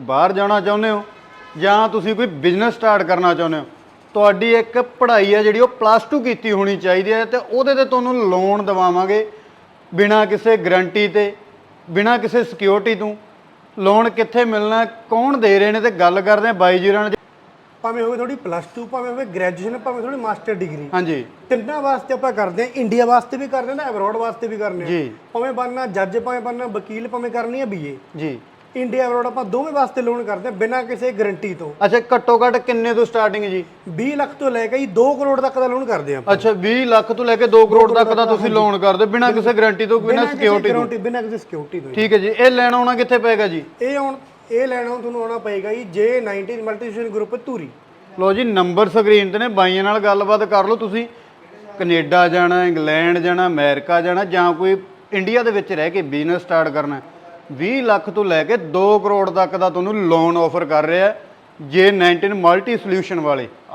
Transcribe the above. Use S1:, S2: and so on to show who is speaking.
S1: ਬਾਹਰ ਜਾਣਾ ਚਾਹੁੰਦੇ ਹੋ ਜਾਂ ਤੁਸੀਂ ਕੋਈ ਬਿਜ਼ਨਸ ਸਟਾਰਟ ਕਰਨਾ ਚਾਹੁੰਦੇ ਹੋ? ਤੁਹਾਡੀ ਇੱਕ ਪੜ੍ਹਾਈ ਹੈ ਜਿਹੜੀ ਉਹ ਪਲੱਸ 2 ਕੀਤੀ ਹੋਣੀ ਚਾਹੀਦੀ ਹੈ ਤੇ ਉਹਦੇ ਤੇ ਤੁਹਾਨੂੰ ਲੋਨ ਦਿਵਾਵਾਂਗੇ ਬਿਨਾਂ ਕਿਸੇ ਗਰੰਟੀ ਤੇ ਬਿਨਾਂ ਕਿਸੇ ਸਿਕਿਉਰਿਟੀ ਤੋਂ। ਲੋਨ ਕਿੱਥੇ ਮਿਲਣਾ ਕੌਣ ਦੇ ਰਹੇ ਨੇ ਤੇ ਗੱਲ ਕਰਦੇ ਆ ਬਾਈ ਜੀਰਾਂ ਨਾਲ।
S2: ਭਾਵੇਂ ਹੋਵੇ ਤੁਹਾਡੀ ਪਲੱਸ 2 ਭਾਵੇਂ ਹੋਵੇ ਗ੍ਰੈਜੂਏਸ਼ਨ ਭਾਵੇਂ ਤੁਹਾਡੀ ਮਾਸਟਰ ਡਿਗਰੀ
S1: ਹਾਂਜੀ।
S2: ਤਿੰਨਾਂ ਵਾਸਤੇ ਆਪਾਂ ਕਰਦੇ ਹਾਂ ਇੰਡੀਆ ਵਾਸਤੇ ਵੀ ਕਰਦੇ ਹਾਂ ਨਾ ਅਬਰੋਡ ਵਾਸਤੇ ਵੀ ਕਰਨੇ
S1: ਜੀ।
S2: ਭਾਵੇਂ ਬਣਨਾ ਜੱਜ ਭਾਵੇਂ ਬਣਨਾ ਵਕੀਲ ਭਾਵੇਂ ਕਰਨੀ ਹੈ ਬੀਏ
S1: ਜੀ।
S2: ਇੰਡੀਆ ਅਬਰੋਡ ਆਪਾਂ ਦੋਵੇਂ ਵਾਸਤੇ ਲੋਨ ਕਰਦੇ ਹਾਂ ਬਿਨਾਂ ਕਿਸੇ ਗਾਰੰਟੀ ਤੋਂ।
S1: ਅੱਛਾ ਘੱਟੋ ਘੱਟ ਕਿੰਨੇ ਤੋਂ ਸਟਾਰਟਿੰਗ ਜੀ?
S2: 20 ਲੱਖ ਤੋਂ ਲੈ ਕੇ ਹੀ 2 ਕਰੋੜ ਤੱਕ ਦਾ ਲੋਨ ਕਰਦੇ ਹਾਂ ਆਪਾਂ।
S1: ਅੱਛਾ 20 ਲੱਖ ਤੋਂ ਲੈ ਕੇ 2 ਕਰੋੜ ਤੱਕ ਦਾ ਤੁਸੀਂ ਲੋਨ ਕਰਦੇ ਬਿਨਾਂ ਕਿਸੇ ਗਾਰੰਟੀ ਤੋਂ ਬਿਨਾਂ ਸਿਕਿਉਰਿਟੀ ਤੋਂ।
S2: ਗਾਰੰਟੀ ਬਿਨਾਂ ਕਿਸੇ ਸਿਕਿਉਰਿਟੀ ਤੋਂ
S1: ਠੀਕ ਹੈ ਜੀ ਇਹ ਲੈਣ ਆਉਣਾ ਕਿੱਥੇ ਪਏਗਾ ਜੀ?
S2: ਇਹ ਹੁਣ ਇਹ ਲੈਣਾ ਤੁਹਾਨੂੰ ਆਉਣਾ ਪਏਗਾ ਜੀ J19 ਮਲਟੀਨੈਸ਼ਨਲ ਗਰੁੱਪ ਧੂਰੀ।
S1: ਲੋ ਜੀ ਨੰਬਰ ਸਕਰੀਨ ਤੇ ਨੇ ਬਾਈਆਂ ਨਾਲ ਗੱਲਬਾਤ ਕਰ ਲਓ ਤੁਸੀਂ। ਕੈਨੇਡਾ ਜਾਣਾ ਇੰਗਲੈਂਡ ਜਾਣਾ ਅਮਰੀਕਾ ਜਾਣਾ ਜਾਂ ਕੋਈ ਇੰਡੀਆ ਦੇ ਵਿੱਚ ਰਹਿ ਕੇ ਬਿਜ਼ਨਸ ਸਟਾਰਟ ਕਰਨਾ ਹੈ। 20 ਲੱਖ ਤੋਂ ਲੈ ਕੇ 2 ਕਰੋੜ ਤੱਕ ਦਾ ਤੁਹਾਨੂੰ ਲੋਨ ਆਫਰ ਕਰ ਰਿਹਾ ਜੇ 19 ਮਲਟੀ ਸੋਲੂਸ਼ਨ ਵਾਲੇ।